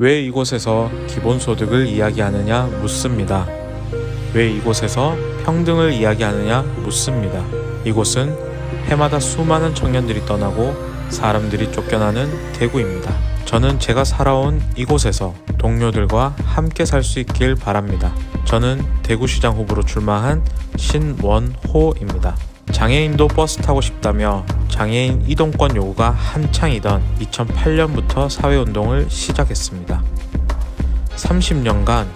왜 이곳에서 기본소득을 이야기하느냐 묻습니다. 왜 이곳에서 평등을 이야기하느냐 묻습니다. 이곳은 해마다 수많은 청년들이 떠나고 사람들이 쫓겨나는 대구입니다. 저는 제가 살아온 이곳에서 동료들과 함께 살 수 있길 바랍니다. 저는 대구시장 후보로 출마한 신원호입니다. 장애인도 버스 타고 싶다며 장애인 이동권 요구가 한창이던 2008년부터 사회운동을 시작했습니다. 30년간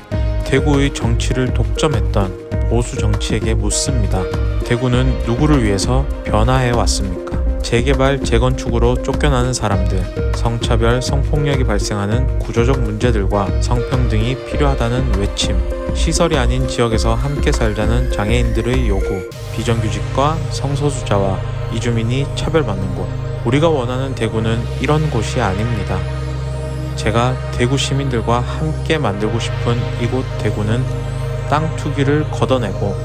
대구의 정치를 독점했던 보수 정치에게 묻습니다. 대구는 누구를 위해서 변화해 왔습니까? 재개발, 재건축으로 쫓겨나는 사람들, 성차별, 성폭력이 발생하는 구조적 문제들과 성평등이 필요하다는 외침, 시설이 아닌 지역에서 함께 살자는 장애인들의 요구, 비정규직과 성소수자와 이주민이 차별받는 곳. 우리가 원하는 대구는 이런 곳이 아닙니다. 제가 대구 시민들과 함께 만들고 싶은 이곳 대구는 땅 투기를 걷어내고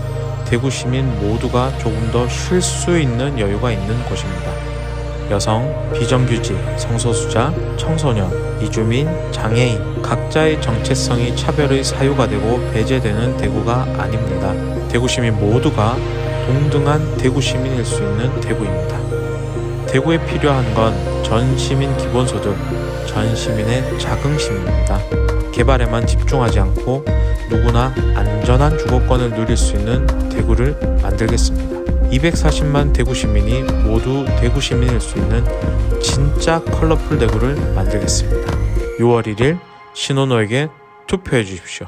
대구 시민 모두가 조금 더 쉴 수 있는 여유가 있는 곳입니다. 여성, 비정규직, 성소수자, 청소년, 이주민, 장애인 각자의 정체성이 차별의 사유가 되고 배제되는 대구가 아닙니다. 대구 시민 모두가 동등한 대구 시민일 수 있는 대구입니다. 대구에 필요한 건 전 시민 기본소득, 전 시민의 자긍심입니다. 개발에만 집중하지 않고 누구나 안전한 주거권을 누릴 수 있는 대구를 만들겠습니다. 240만 대구 시민이 모두 대구 시민일 수 있는 진짜 컬러풀 대구를 만들겠습니다. 6월 1일 신혼호에게 투표해 주십시오.